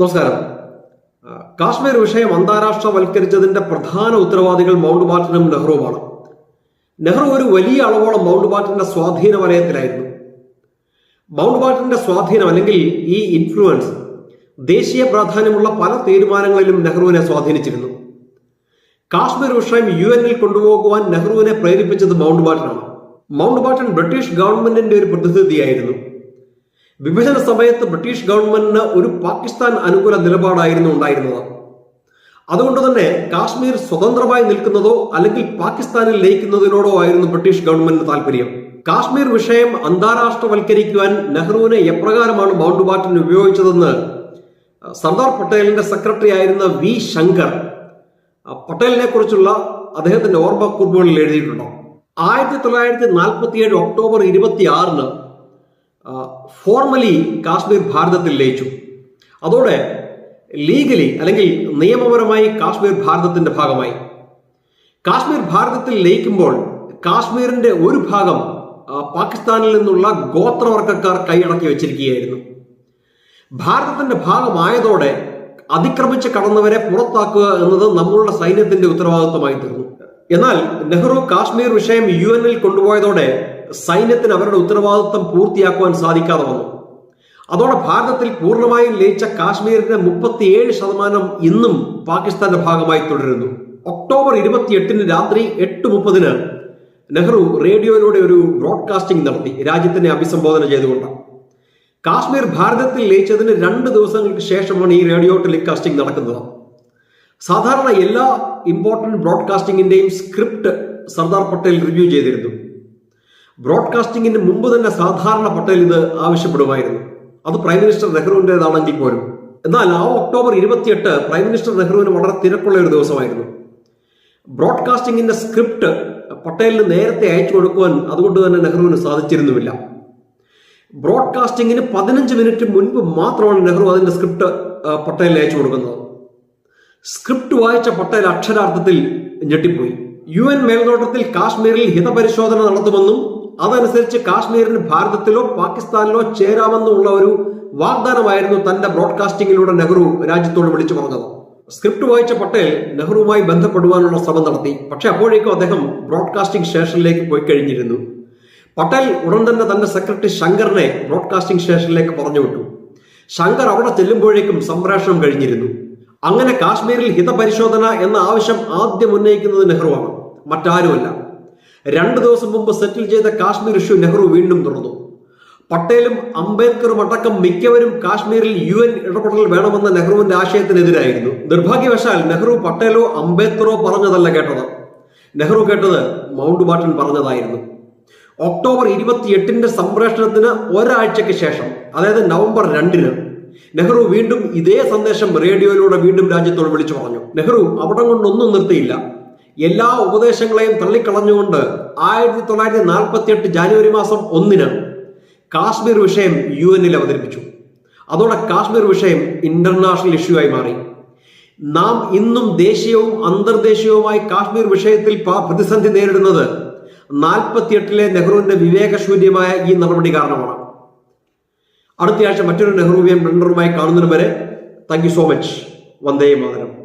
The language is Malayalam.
നമസ്കാരം. കാശ്മീർ വിഷയം അന്താരാഷ്ട്രവൽക്കരിച്ചതിന്റെ പ്രധാന ഉത്തരവാദികൾ മൗണ്ട് ബാറ്റനും നെഹ്റുവുമാണ്. നെഹ്റു ഒരു വലിയ അളവോളം മൗണ്ട് ബാറ്റന്റെ സ്വാധീന വലയത്തിലായിരുന്നു. മൗണ്ട് ബാറ്റന്റെ സ്വാധീനം അല്ലെങ്കിൽ ഈ ഇൻഫ്ലുവൻസ് ദേശീയ പ്രാധാന്യമുള്ള പല തീരുമാനങ്ങളിലും നെഹ്റുവിനെ സ്വാധീനിച്ചിരുന്നു. കാശ്മീർ വിഷയം യു എന്നിൽ കൊണ്ടുപോകുവാൻ നെഹ്റുവിനെ പ്രേരിപ്പിച്ചത് മൗണ്ട് ബാറ്റനാണ് മൗണ്ട് ബാറ്റൻ ബ്രിട്ടീഷ് ഗവൺമെന്റിന്റെ ഒരു പ്രതിനിധിയായിരുന്നു. വിഭജന സമയത്ത് ബ്രിട്ടീഷ് ഗവൺമെന്റിന് ഒരു പാകിസ്ഥാൻ അനുകൂല നിലപാടായിരുന്നു ഉണ്ടായിരുന്നത്. അതുകൊണ്ട് തന്നെ കാശ്മീർ സ്വതന്ത്രമായി നിൽക്കുന്നതോ അല്ലെങ്കിൽ പാകിസ്ഥാനിൽ ലയിക്കുന്നതിനോടോ ആയിരുന്നു ബ്രിട്ടീഷ് ഗവൺമെന്റിന് താല്പര്യം കാശ്മീർ വിഷയം അന്താരാഷ്ട്രവൽക്കരിക്കുവാൻ നെഹ്റുവിനെ എപ്രകാരമാണ് മൗണ്ട് ബാറ്റൻ ഉപയോഗിച്ചതെന്ന് സർദാർ പട്ടേലിന്റെ സെക്രട്ടറി ആയിരുന്ന വി ശങ്കർ പട്ടേലിനെ കുറിച്ചുള്ള അദ്ദേഹത്തിന്റെ ഓർമ്മക്കുറിപ്പുകളിൽ എഴുതിയിട്ടുണ്ട്. ആയിരത്തി തൊള്ളായിരത്തി നാൽപ്പത്തിയേഴ് ഒക്ടോബർ ഇരുപത്തി ആറിന് ഫോർമലി കാശ്മീർ ഭാരതത്തിൽ ലയിച്ചു. അതോടെ ലീഗലി അല്ലെങ്കിൽ നിയമപരമായി കാശ്മീർ ഭാരതത്തിന്റെ ഭാഗമായി. കാശ്മീർ ഭാരതത്തിൽ ലയിക്കുമ്പോൾ കാശ്മീരിന്റെ ഒരു ഭാഗം പാകിസ്ഥാനിൽ നിന്നുള്ള ഗോത്രവർഗക്കാർ കൈയടക്കി വെച്ചിരിക്കുകയായിരുന്നു. ഭാരതത്തിന്റെ ഭാഗമായതോടെ അതിക്രമിച്ച് കടന്നവരെ പുറത്താക്കുക എന്നത് നമ്മളുടെ സൈന്യത്തിന്റെ ഉത്തരവാദിത്വമായി തീർന്നു. എന്നാൽ നെഹ്റു കാശ്മീർ വിഷയം യു എന്നിൽ കൊണ്ടുപോയതോടെ സൈന്യത്തിന് അവരുടെ ഉത്തരവാദിത്വം പൂർത്തിയാക്കുവാൻ സാധിക്കാതെ വന്നു. അതോടെ ഭാരതത്തിൽ പൂർണമായും ലയിച്ച കാശ്മീരിന്റെ മുപ്പത്തിയേഴ് ശതമാനം ഇന്നും പാകിസ്ഥാന്റെ ഭാഗമായി തുടരുന്നു. ഒക്ടോബർ ഇരുപത്തിയെട്ടിന് രാത്രി എട്ട് മുപ്പതിന് നെഹ്റു റേഡിയോയിലൂടെ ഒരു ബ്രോഡ്കാസ്റ്റിംഗ് നടത്തി രാജ്യത്തിനെ അഭിസംബോധന ചെയ്തുകൊണ്ട്. കാശ്മീർ ഭാരതത്തിൽ ലയിച്ചതിന് രണ്ട് ദിവസങ്ങൾക്ക് ശേഷമാണ് ഈ റേഡിയോ ടെലികാസ്റ്റിംഗ് നടക്കുന്നത്. സാധാരണ എല്ലാ ഇമ്പോർട്ടന്റ് ബ്രോഡ്കാസ്റ്റിംഗിന്റെയും സ്ക്രിപ്റ്റ് സർദാർ പട്ടേൽ റിവ്യൂ ചെയ്തിരുന്നു. ബ്രോഡ്കാസ്റ്റിംഗിന് മുമ്പ് തന്നെ സാധാരണ പട്ടേൽ ഇത് ആവശ്യപ്പെടുമായിരുന്നു. അത് പ്രൈം മിനിസ്റ്റർ നെഹ്റുവിന്റെതാണെങ്കിൽ പോലും. എന്നാൽ ആ ഒക്ടോബർ ഇരുപത്തിയെട്ട് പ്രൈം മിനിസ്റ്റർ നെഹ്റുവിന് വളരെ തിരക്കുള്ള ഒരു ദിവസമായിരുന്നു. ബ്രോഡ്കാസ്റ്റിംഗിന്റെ സ്ക്രിപ്റ്റ് പട്ടേലിന് നേരത്തെ അയച്ചു കൊടുക്കുവാൻ അതുകൊണ്ട് തന്നെ നെഹ്റുവിന് സാധിച്ചിരുന്നുമില്ല. ബ്രോഡ്കാസ്റ്റിംഗിന് പതിനഞ്ച് മിനിറ്റ് മുൻപ് മാത്രമാണ് നെഹ്റു അതിന്റെ സ്ക്രിപ്റ്റ് പട്ടേലിന് അയച്ചു കൊടുക്കുന്നത്. സ്ക്രിപ്റ്റ് വായിച്ച പട്ടേൽ അക്ഷരാർത്ഥത്തിൽ ഞെട്ടിപ്പോയി. യു എൻ മേൽനോട്ടത്തിൽ കാശ്മീരിൽ ഹിതപരിശോധന നടത്തുമെന്നും അതനുസരിച്ച് കാശ്മീരിന് ഭാരതത്തിലോ പാകിസ്ഥാനിലോ ചേരാമെന്നുള്ള ഒരു വാഗ്ദാനമായിരുന്നു തന്റെ ബ്രോഡ്കാസ്റ്റിംഗിലൂടെ നെഹ്റു രാജ്യത്തോട് വിളിച്ചു പറഞ്ഞത്. സ്ക്രിപ്റ്റ് വായിച്ച പട്ടേൽ നെഹ്റുവുമായി ബന്ധപ്പെടുവാനുള്ള ശ്രമം നടത്തി. പക്ഷെ അപ്പോഴേക്കും അദ്ദേഹം ബ്രോഡ്കാസ്റ്റിംഗ് സ്റ്റേഷനിലേക്ക് പോയി കഴിഞ്ഞിരുന്നു. പട്ടേൽ ഉടൻ തന്നെ തന്റെ സെക്രട്ടറി ശങ്കറിനെ ബ്രോഡ്കാസ്റ്റിംഗ് സ്റ്റേഷനിലേക്ക് പറഞ്ഞു വിട്ടു. ശങ്കർ അവിടെ ചെല്ലുമ്പോഴേക്കും സംപ്രേഷണം കഴിഞ്ഞിരുന്നു. അങ്ങനെ കാശ്മീരിൽ ഹിതപരിശോധന എന്ന ആവശ്യം ആദ്യം ഉന്നയിക്കുന്നത് നെഹ്റുവാണ്. മറ്റാരുമല്ല. രണ്ടു ദിവസം മുമ്പ് സെറ്റിൽ ചെയ്ത കാശ്മീർ ഇഷ്യൂ നെഹ്റു വീണ്ടും തുറന്നു. പട്ടേലും അംബേദ്കറും അടക്കം മിക്കവരും കാശ്മീരിൽ യു എൻ ഇടപെടൽ വേണമെന്ന നെഹ്റുവിന്റെ ആശയത്തിനെതിരായിരുന്നു. നിർഭാഗ്യവശാൽ നെഹ്റു പട്ടേലോ അംബേദ്കറോ പറഞ്ഞതല്ല കേട്ടത്. നെഹ്റു കേട്ടത് മൗണ്ട് ബാട്ടൻ പറഞ്ഞതായിരുന്നു. ഒക്ടോബർ ഇരുപത്തിയെട്ടിന്റെ സംപ്രേഷണത്തിന് ഒരാഴ്ചയ്ക്ക് ശേഷം അതായത് നവംബർ രണ്ടിന് നെഹ്റു വീണ്ടും ഇതേ സന്ദേശം റേഡിയോയിലൂടെ വീണ്ടും രാജ്യത്തോട് വിളിച്ചു പറഞ്ഞു. നെഹ്റു അവിടെ കൊണ്ടൊന്നും നിർത്തിയില്ല. എല്ലാ ഉപദേശങ്ങളെയും തള്ളിക്കളഞ്ഞുകൊണ്ട് ആയിരത്തി തൊള്ളായിരത്തി നാൽപ്പത്തി എട്ട് ജാനുവരി മാസം ഒന്നിന് കാശ്മീർ വിഷയം യു എന്നിൽ അവതരിപ്പിച്ചു. അതോടെ കാശ്മീർ വിഷയം ഇന്റർനാഷണൽ ഇഷ്യൂ ആയി മാറി. നാം ഇന്നും ദേശീയവും അന്തർദേശീയവുമായി കാശ്മീർ വിഷയത്തിൽ പ്രതിസന്ധി നേരിടുന്നത് നാൽപ്പത്തിയെട്ടിലെ നെഹ്റുവിന്റെ വിവേകശൂന്യമായ ഈ നടപടി കാരണമാണ്. അടുത്തയാഴ്ച മറ്റൊരു നെഹ്റുവിയും ബ്ലണ്ടറുമായി കാണുന്നതിന് വരെ thank you so much. Vande Mataram.